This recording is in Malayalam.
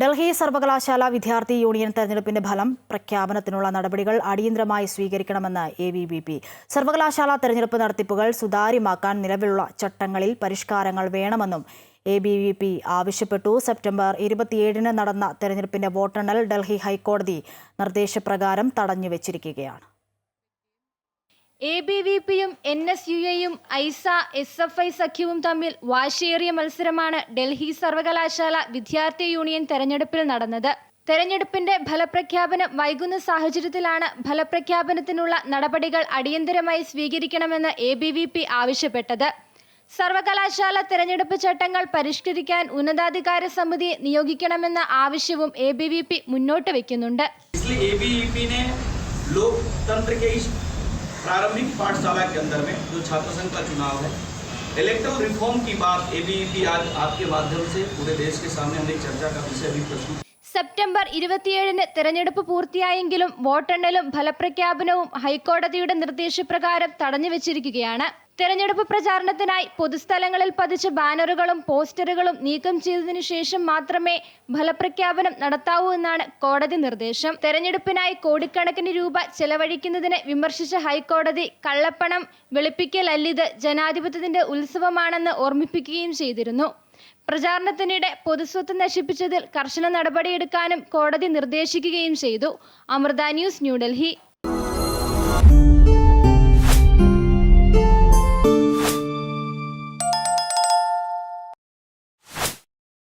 ഡൽഹി സർവകലാശാല വിദ്യാർത്ഥി യൂണിയൻ തെരഞ്ഞെടുപ്പിന്റെ ഫലം പ്രഖ്യാപനത്തിനുള്ള നടപടികൾ അടിയന്തരമായി സ്വീകരിക്കണമെന്ന് എ ബി വി പി. സർവകലാശാല തെരഞ്ഞെടുപ്പ് നടത്തിപ്പുകൾ സുതാര്യമാക്കാൻ നിലവിലുള്ള ചട്ടങ്ങളിൽ പരിഷ്കാരങ്ങൾ വേണമെന്നും എ ബി വി പി ആവശ്യപ്പെട്ടു. സെപ്റ്റംബർ ഇരുപത്തിയേഴിന് നടന്ന തെരഞ്ഞെടുപ്പിന്റെ വോട്ടെണ്ണൽ ഡൽഹി ഹൈക്കോടതി നിർദ്ദേശപ്രകാരം തടഞ്ഞുവച്ചിരിക്കുകയാണ്. എ ബി വി പിയും എൻ എസ് യു എയും ഐസ എസ് എഫ് ഐ സഖ്യവും തമ്മിൽ വാശിയേറിയ മത്സരമാണ് ഡൽഹി സർവകലാശാല വിദ്യാർത്ഥി യൂണിയൻ തെരഞ്ഞെടുപ്പിൽ നടന്നത്. തെരഞ്ഞെടുപ്പിന്റെ ഫലപ്രഖ്യാപനം വൈകുന്ന സാഹചര്യത്തിലാണ് ഫലപ്രഖ്യാപനത്തിനുള്ള നടപടികൾ അടിയന്തരമായി സ്വീകരിക്കണമെന്ന് എ ബി വി പി ആവശ്യപ്പെട്ടത്. സർവകലാശാല തെരഞ്ഞെടുപ്പ് ചട്ടങ്ങൾ പരിഷ്കരിക്കാൻ ഉന്നതാധികാര സമിതിയെ നിയോഗിക്കണമെന്ന ആവശ്യവും എ ബി വി പി മുന്നോട്ട് വയ്ക്കുന്നുണ്ട് प्रारंभिक पाठशाला के अंदर में जो छात्र संघ का चुनाव है इलेक्ट्रल रिफॉर्म की बात ए आज आपके माध्यम से पूरे देश के सामने हमने चर्चा का विषय भी प्रस्तुत സെപ്റ്റംബർ ഇരുപത്തിയേഴിന് തെരഞ്ഞെടുപ്പ് പൂർത്തിയായെങ്കിലും വോട്ടെണ്ണലും ഫലപ്രഖ്യാപനവും ഹൈക്കോടതിയുടെ നിർദ്ദേശപ്രകാരം തടഞ്ഞുവച്ചിരിക്കുകയാണ് തെരഞ്ഞെടുപ്പ് പ്രചാരണത്തിനായി പൊതുസ്ഥലങ്ങളിൽ പതിച്ച ബാനറുകളും പോസ്റ്ററുകളും നീക്കം ചെയ്തതിനു ശേഷം മാത്രമേ ഫലപ്രഖ്യാപനം നടത്താവൂ എന്നാണ് കോടതി നിർദ്ദേശം. തെരഞ്ഞെടുപ്പിനായി കോടിക്കണക്കിന് രൂപ ചെലവഴിക്കുന്നതിനെ വിമർശിച്ച ഹൈക്കോടതി കള്ളപ്പണം വെളുപ്പിക്കലല്ലിത് ജനാധിപത്യത്തിന്റെ ഉത്സവമാണെന്ന് ഓർമ്മിപ്പിക്കുകയും ചെയ്തിരുന്നു. പ്രചാരണത്തിനിടെ പൊതുസ്വത്ത് നശിപ്പിച്ചതിൽ കർശന നടപടിയെടുക്കാനും കോടതി നിർദ്ദേശിക്കുകയും ചെയ്തു. അമൃത ന്യൂസ് ന്യൂഡൽഹി.